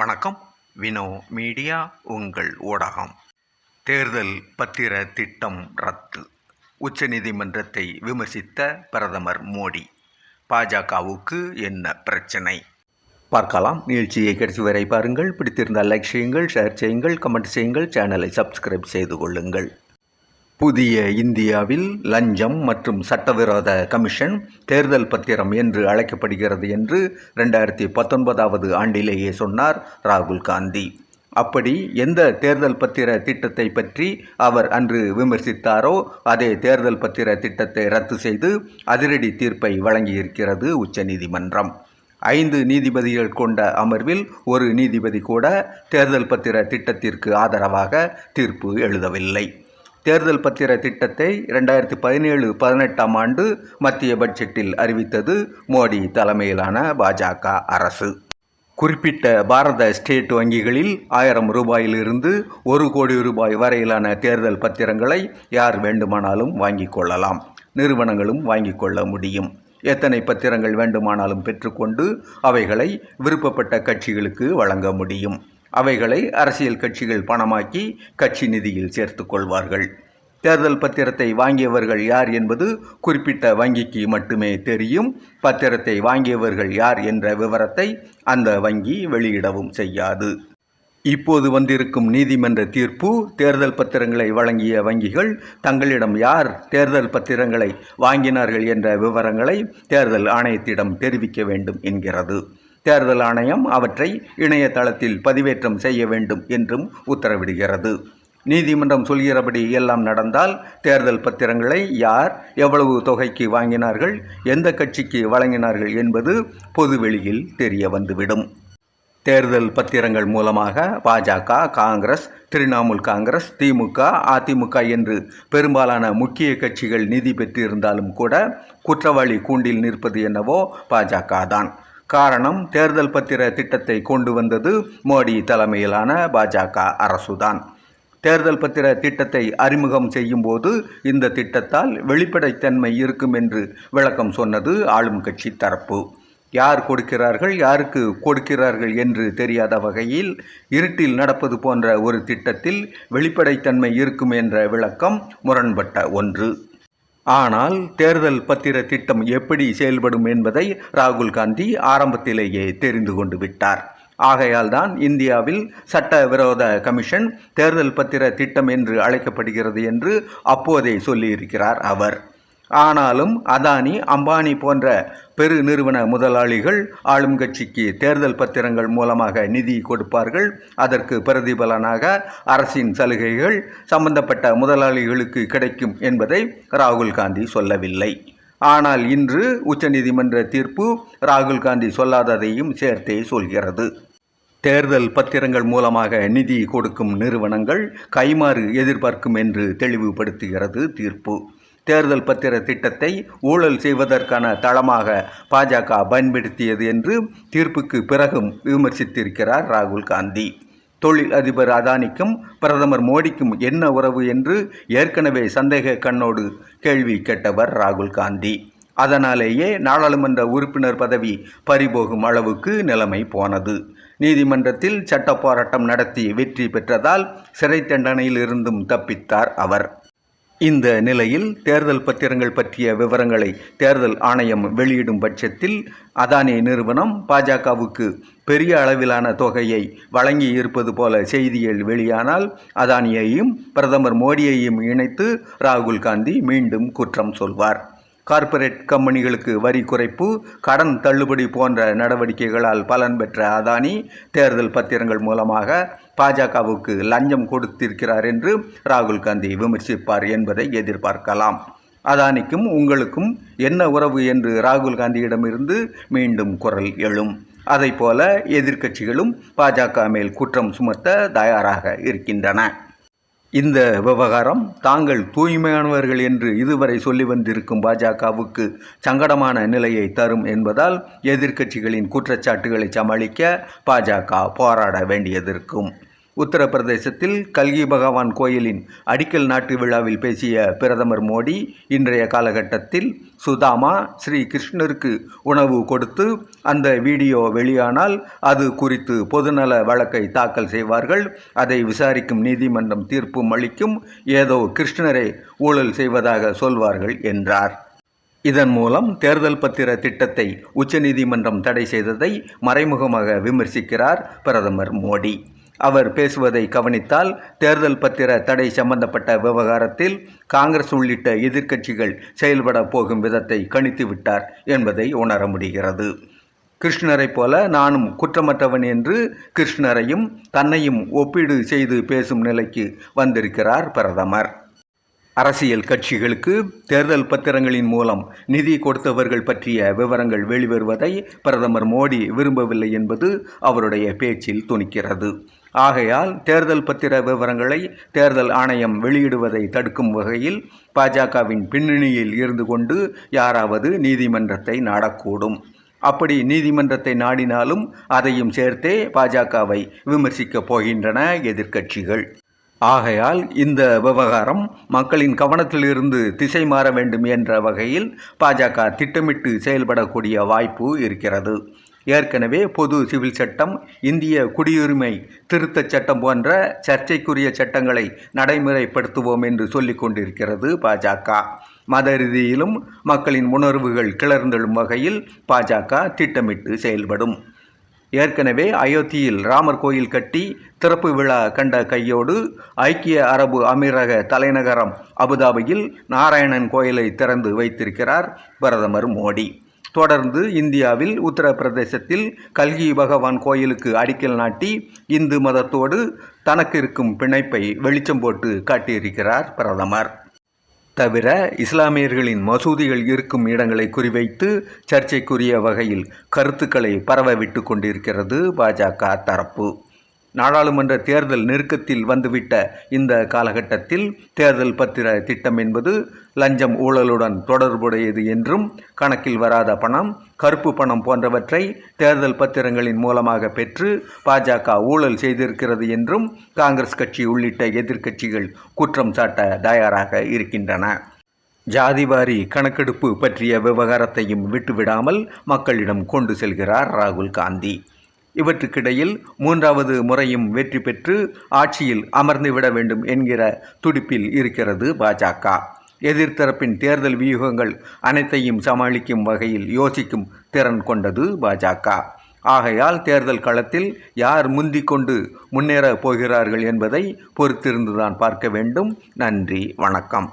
வணக்கம். வினோ மீடியா உங்கள் ஊடகம். தேர்தல் பத்திர திட்டம் ரத்து. உச்சநீதிமன்றத்தை விமர்சித்த பிரதமர் மோடி. பாஜகவுக்கு என்ன பிரச்சனை? பார்க்கலாம். நிகழ்ச்சியை கடைசி வரை பாருங்கள். பிடித்திருந்தால் லைக் செய்யுங்கள் ஷேர் செய்யுங்கள் கமெண்ட் செய்யுங்கள் சேனலை சப்ஸ்கிரைப் செய்து கொள்ளுங்கள். புதிய இந்தியாவில் லஞ்சம் மற்றும் சட்டவிரோத கமிஷன் தேர்தல் பத்திரம் என்று அழைக்கப்படுகிறது என்று ரெண்டாயிரத்தி பத்தொன்பதாவது ஆண்டிலேயே சொன்னார் ராகுல் காந்தி. அப்படி எந்த தேர்தல் பத்திர திட்டத்தை பற்றி அவர் அன்று விமர்சித்தாரோ அதே தேர்தல் பத்திர திட்டத்தை ரத்து செய்து அதிரடி தீர்ப்பை வழங்கியிருக்கிறது உச்சநீதிமன்றம். ஐந்து நீதிபதிகள் கொண்ட அமர்வில் ஒரு நீதிபதி கூட தேர்தல் பத்திர திட்டத்திற்கு ஆதரவாக தீர்ப்பு எழுதவில்லை. தேர்தல் பத்திர திட்டத்தை ரெண்டாயிரத்தி பதினேழு பதினெட்டாம் ஆண்டு மத்திய பட்ஜெட்டில் அறிவித்தது மோடி தலைமையிலான பாஜக அரசு. குறிப்பிட்ட பாரத ஸ்டேட் வங்கிகளில் ஆயிரம் ரூபாயிலிருந்து ஒரு கோடி ரூபாய் வரையிலான தேர்தல் பத்திரங்களை யார் வேண்டுமானாலும் வாங்கிக் கொள்ளலாம். நிறுவனங்களும் வாங்கிக் கொள்ள முடியும். எத்தனை பத்திரங்கள் வேண்டுமானாலும் பெற்றுக்கொண்டு அவைகளை விருப்பப்பட்ட கட்சிகளுக்கு வழங்க முடியும். அவைகளை அரசியல் கட்சிகள் பணமாக்கி கட்சி நிதியில் சேர்த்து கொள்வார்கள். தேர்தல் பத்திரத்தை வாங்கியவர்கள் யார் என்பது குறிப்பிட்ட வங்கிக்கு மட்டுமே தெரியும். பத்திரத்தை வாங்கியவர்கள் யார் என்ற விவரத்தை அந்த வங்கி வெளியிடவும் செய்யாது. இப்போது வந்திருக்கும் நீதிமன்ற தீர்ப்பு தேர்தல் பத்திரங்களை வழங்கிய வங்கிகள் தங்களிடம் யார் தேர்தல் பத்திரங்களை வாங்கினார்கள் என்ற விவரங்களை தேர்தல் ஆணையத்திடம் தெரிவிக்க வேண்டும் என்கிறது. தேர்தல் ஆணையம் அவற்றை இணையதளத்தில் பதிவேற்றம் செய்ய வேண்டும் என்றும் உத்தரவிடுகிறது. நீதிமன்றம் சொல்கிறபடி எல்லாம் நடந்தால் தேர்தல் பத்திரங்களை யார் எவ்வளவு தொகைக்கு வாங்கினார்கள் எந்த கட்சிக்கு வழங்கினார்கள் என்பது பொதுவெளியில் தெரிய வந்துவிடும். தேர்தல் பத்திரங்கள் மூலமாக பாஜக காங்கிரஸ் திரிணாமுல் காங்கிரஸ் திமுக அதிமுக என்று பெரும்பாலான முக்கிய கட்சிகள் நிதி பெற்றிருந்தாலும் கூட குற்றவாளி கூண்டில் நிற்பது என்னவோ பாஜக தான். காரணம் தேர்தல் பத்திர திட்டத்தை கொண்டு வந்தது மோடி தலைமையிலான பாஜக அரசுதான். தேர்தல் பத்திர திட்டத்தை அறிமுகம் செய்யும்போது இந்த திட்டத்தால் வெளிப்படைத்தன்மை இருக்கும் என்று விளக்கம் சொன்னது ஆளும் கட்சி தரப்பு. யார் கொடுக்கிறார்கள் யாருக்கு கொடுக்கிறார்கள் என்று தெரியாத வகையில் இருட்டில் நடப்பது போன்ற ஒரு திட்டத்தில் வெளிப்படைத்தன்மை இருக்கும் என்ற விளக்கம் முரண்பட்ட ஒன்று. ஆனால் தேர்தல் பத்திர திட்டம் எப்படி செயல்படும் என்பதை ராகுல் காந்தி ஆரம்பத்திலேயே தெரிந்து கொண்டு விட்டார். ஆகையால் தான் இந்தியாவில் சட்டவிரோத கமிஷன் தேர்தல் பத்திர திட்டம் என்று அழைக்கப்படுகிறது என்று அப்போதே சொல்லியிருக்கிறார் அவர். ஆனாலும் அதானி அம்பானி போன்ற பெரு நிறுவன முதலாளிகள் ஆளும் கட்சிக்கு தேர்தல் பத்திரங்கள் மூலமாக நிதி கொடுப்பார்கள். அதற்கு பிரதிபலனாக அரசின் சலுகைகள் சம்பந்தப்பட்ட முதலாளிகளுக்கு கிடைக்கும் என்பதை ராகுல் காந்தி சொல்லவில்லை. ஆனால் இன்று உச்சநீதிமன்ற தீர்ப்பு ராகுல் காந்தி சொல்லாததையும் சேர்த்தே சொல்கிறது. தேர்தல் பத்திரங்கள் மூலமாக நிதி கொடுக்கும் நிறுவனங்கள் கைமாறு எதிர்பார்க்கும் என்று தெளிவுபடுத்துகிறது தீர்ப்பு. தேர்தல் பத்திர திட்டத்தை ஊழல் செய்வதற்கான தளமாக பாஜக பயன்படுத்தியது என்று தீர்ப்புக்கு பிறகும் விமர்சித்திருக்கிறார் ராகுல் காந்தி. தொழில் அதிபர் அதானிக்கும் பிரதமர் மோடிக்கும் என்ன உறவு என்று ஏற்கனவே சந்தேக கண்ணோடு கேள்வி கேட்டவர் ராகுல் காந்தி. அதனாலேயே நாடாளுமன்ற உறுப்பினர் பதவி பறிபோகும் அளவுக்கு நிலைமை போனது. நீதிமன்றத்தில் சட்ட போராட்டம் நடத்தி வெற்றி பெற்றதால் சிறை தண்டனையில் இருந்தும் தப்பித்தார் அவர். இந்த நிலையில் தேர்தல் பத்திரங்கள் பற்றிய விவரங்களை தேர்தல் ஆணையம் வெளியிடும் பட்சத்தில் அதானி நிறுவனம் பாஜகவுக்கு பெரிய அளவிலான தொகையை வழங்கி இருப்பது போல செய்திகள் வெளியானால் அதானியையும் பிரதமர் மோடியையும் இணைத்து ராகுல் காந்தி மீண்டும் குற்றம் சொல்வார். கார்ப்பரேட் கம்பெனிகளுக்கு வரி குறைப்பு கடன் தள்ளுபடி போன்ற நடவடிக்கைகளால் பலன் பெற்ற அதானி தேர்தல் பத்திரங்கள் மூலமாக பாஜகவுக்கு லஞ்சம் கொடுத்திருக்கிறார் என்று ராகுல் காந்தி விமர்சிப்பார் என்பதை எதிர்பார்க்கலாம். அதானிக்கும் உங்களுக்கும் என்ன உறவு என்று ராகுல் காந்தியிடமிருந்து மீண்டும் குரல் எழும். அதை போல எதிர்க்கட்சிகளும் பாஜக மேல் குற்றம் சுமத்த தயாராக இருக்கின்றன. இந்த விவகாரம் தாங்கள் தூய்மையானவர்கள் என்று இதுவரை சொல்லி வந்திருக்கும் பாஜகவுக்கு சங்கடமான நிலையை தரும் என்பதால் எதிர்க்கட்சிகளின் குற்றச்சாட்டுகளை சமாளிக்க பாஜக போராட வேண்டியதிருக்கும். உத்தரப்பிரதேசத்தில் கல்கி பகவான் கோயிலின் அடிக்கல் நாட்டு விழாவில் பேசிய பிரதமர் மோடி இன்றைய காலகட்டத்தில் சுதாமா ஸ்ரீ கிருஷ்ணருக்கு உணவு கொடுத்து அந்த வீடியோ வெளியானால் அது குறித்து பொதுநல வழக்கை தாக்கல் செய்வார்கள். அதை விசாரிக்கும் நீதிமன்றம் தீர்ப்பும் அளிக்கும். ஏதோ கிருஷ்ணரை ஊழல் செய்வதாக சொல்வார்கள் என்றார். இதன் மூலம் தேர்தல் பத்திர திட்டத்தை உச்சநீதிமன்றம் தடை செய்ததை மறைமுகமாக விமர்சிக்கிறார் பிரதமர் மோடி. அவர் பேசுவதை கவனித்தால் தேர்தல் பத்திர தடை சம்பந்தப்பட்ட விவகாரத்தில் காங்கிரஸ் உள்ளிட்ட எதிர்க்கட்சிகள் செயல்பட போகும் விதத்தை கணித்து விட்டார் என்பதை உணர முடிகிறது. கிருஷ்ணரைப் போல நானும் குற்றமற்றவன் என்று கிருஷ்ணரையும் தன்னையும் ஒப்பீடு செய்து பேசும் நிலைக்கு வந்திருக்கிறார் பிரதமர். அரசியல் கட்சிகளுக்கு தேர்தல் பத்திரங்களின் மூலம் நிதி கொடுத்தவர்கள் பற்றிய விவரங்கள் வெளிவருவதை பிரதமர் மோடி விரும்பவில்லை என்பது அவருடைய பேச்சில் துணிக்கிறது. ஆகையால் தேர்தல் பத்திர விவரங்களை தேர்தல் ஆணையம் வெளியிடுவதை தடுக்கும் வகையில் பாஜகவின் பின்னணியில் இருந்து கொண்டு யாராவது நீதிமன்றத்தை நாடக்கூடும். அப்படி நீதிமன்றத்தை நாடினாலும் அதையும் சேர்த்தே பாஜகவை விமர்சிக்கப் போகின்றன எதிர்க்கட்சிகள். ஆகையால் இந்த விவகாரம் மக்களின் கவனத்திலிருந்து திசை மாற வேண்டும் என்ற வகையில் பாஜக திட்டமிட்டு செயல்படக்கூடிய வாய்ப்பு இருக்கிறது. ஏற்கனவே பொது சிவில் சட்டம் இந்திய குடியுரிமை திருத்தச் சட்டம் போன்ற சர்ச்சைக்குரிய சட்டங்களை நடைமுறைப்படுத்துவோம் என்று சொல்லிக் கொண்டிருக்கிறது பாஜக. மத ரீதியிலும் மக்களின் உணர்வுகள் கிளர்ந்தெழும் வகையில் பாஜக திட்டமிட்டு செயல்படும். ஏற்கனவே அயோத்தியில் ராமர் கோயில் கட்டி திறப்பு விழா கண்ட கையோடு ஐக்கிய அரபு அமீரக தலைநகரம் அபுதாபியில் நாராயணன் கோயிலை திறந்து வைத்திருக்கிறார் பிரதமர் மோடி. தொடர்ந்து இந்தியாவில் உத்தரப்பிரதேசத்தில் கல்கி பகவான் கோயிலுக்கு அடிக்கல் நாட்டி இந்து மதத்தோடு தனக்கு இருக்கும் பிணைப்பை வெளிச்சம் போட்டு காட்டியிருக்கிறார் பிரதமர். தவிர இஸ்லாமியர்களின் மசூதிகள் இருக்கும் இடங்களை குறிவைத்து சர்ச்சைக்குரிய வகையில் கருத்துக்களை பரவ விட்டு கொண்டிருக்கிறது பாஜக தரப்பு. நாடாளுமன்ற தேர்தல் நெருக்கத்தில் வந்துவிட்ட இந்த காலகட்டத்தில் தேர்தல் பத்திர திட்டம் என்பது லஞ்சம் ஊழலுடன் தொடர்புடையது என்றும் கணக்கில் வராத பணம் கருப்பு பணம் போன்றவற்றை தேர்தல் பத்திரங்களின் மூலமாக பெற்று பாஜக ஊழல் செய்திருக்கிறது என்றும் காங்கிரஸ் கட்சி உள்ளிட்ட எதிர்க்கட்சிகள் குற்றம் சாட்ட தயாராக இருக்கின்றன. ஜாதிவாரி கணக்கெடுப்பு பற்றிய விவகாரத்தையும் விட்டுவிடாமல் மக்களிடம் கொண்டு செல்கிறார் ராகுல் காந்தி. இவற்றுக்கிடையில் மூன்றாவது முறையும் வெற்றி பெற்று ஆட்சியில் அமர்ந்துவிட வேண்டும் என்கிற துடிப்பில் இருக்கிறது பாஜக. எதிர்த்தரப்பின் தேர்தல் வியூகங்கள் அனைத்தையும் சமாளிக்கும் வகையில் யோசிக்கும் திறன் கொண்டது பாஜக. ஆகையால் தேர்தல் களத்தில் யார் முந்திக் கொண்டு முன்னேறப் போகிறார்கள் என்பதை பொறுத்திருந்துதான் பார்க்க வேண்டும். நன்றி வணக்கம்.